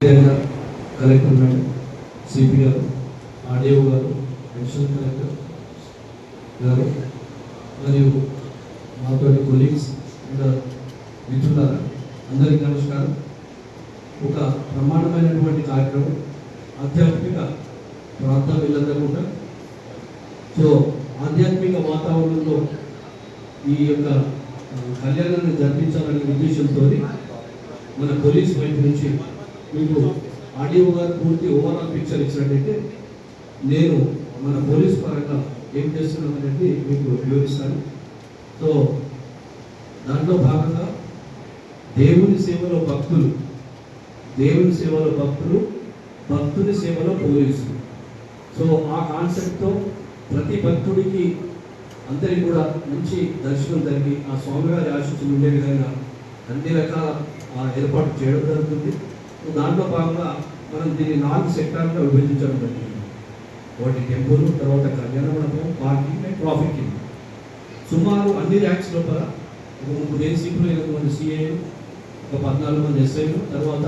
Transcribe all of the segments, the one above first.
Collector madam CP గారు RDO గారు additional collector గారు మరియు మాతో కొలీగ్స్ అండ్ మిత్రులారా అందరికీ నమస్కారం. ఒక ప్రమాణమైనటువంటి కార్యక్రమం ఆధ్యాత్మిక ప్రాంతం వీళ్ళందరూ కూడా. సో ఆధ్యాత్మిక వాతావరణంలో ఈ యొక్క కళ్యాణాన్ని జరిపించాలనే ఉద్దేశంతో మన పోలీస్ వైపు నుంచి మీకు ఆడియో గారు పూర్తి ఓవరాల్ పిక్చర్ ఇచ్చినట్టయితే నేను మన పోలీస్ పరంగా ఏం చేస్తున్నాం అనేది మీకు వివరిస్తాను. సో దాంట్లో భాగంగా దేవుని సేవలో భక్తులు దేవుని సేవలో భక్తులు భక్తుని సేవలో పోలీసులు. సో ఆ కాన్సెప్ట్తో ప్రతి భక్తుడికి అందరికి కూడా మంచి దర్శనం జరిగి ఆ స్వామివారి ఆశించి ఉండే విధంగా అన్ని రకాల ఏర్పాటు చేయడం జరుగుతుంది. దాంట్లో భాగంగా మనం దీన్ని నాలుగు సెక్టార్గా విభజించడం జరిగింది. ఒకటి టెంపుల్ తర్వాత కళ్యాణ మండపం పార్కింగ్ అండ్ ట్రాఫిక్ సుమారు అన్ని ర్యాక్స్ లోపల ఒక ముగ్గురు ఏసీపీలు ఎనిమిది మంది సిఐలు ఒక పద్నాలుగు మంది ఎస్ఐలు తర్వాత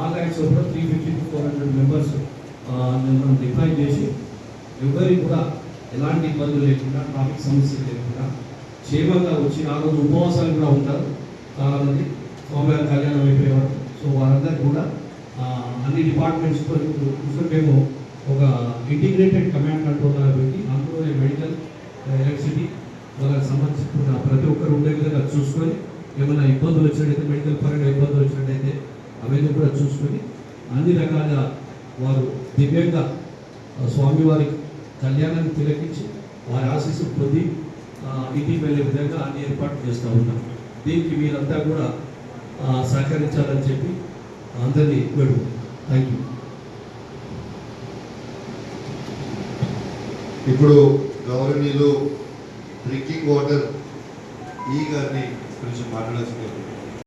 ఆ ర్యాక్స్ లోపల three fifty to four hundred members మనం డిఫైన్ చేసి ఎవరికి కూడా ఎలాంటి ఇబ్బందులు లేకుండా ట్రాఫిక్ సమస్యలు లేకుండా క్షేమంగా వచ్చి ఆ రోజు ఉపవాసాలు కూడా ఉంటారు. చాలామంది స్వామివారి కళ్యాణం కూడా అన్ని డిపార్ట్మెంట్స్తో ఇప్పుడు ఇప్పుడు మేము ఒక ఇంటిగ్రేటెడ్ కమాండ్ కంట్రోల్ పెట్టి అందులో మెడికల్ ఎలక్ట్రిసిటీ వాళ్ళకి సంబంధించిన ప్రతి ఒక్కరు ఉండే విధంగా చూసుకొని ఏమైనా ఇబ్బందులు వచ్చినట్టయితే మెడికల్ పరంగా ఇబ్బందులు వచ్చినట్టయితే అవన్నీ కూడా చూసుకొని అన్ని రకాల వారు దివ్యంగా స్వామివారి కళ్యాణాన్ని తిలకించి వారి ఆశీస్సు పొంది ఆ, ఇంటికి వెళ్ళే విధంగా అన్ని ఏర్పాట్లు చేస్తూ ఉన్నాం. దీనికి మీరంతా కూడా సహకరించాలని చెప్పి అందరినీ వేడు థ్యాంక్ యూ ఇప్పుడు గౌరవనీయులు డ్రింకింగ్ వాటర్ ఈ గారిని కొంచెం మాట్లాడాల్సింది.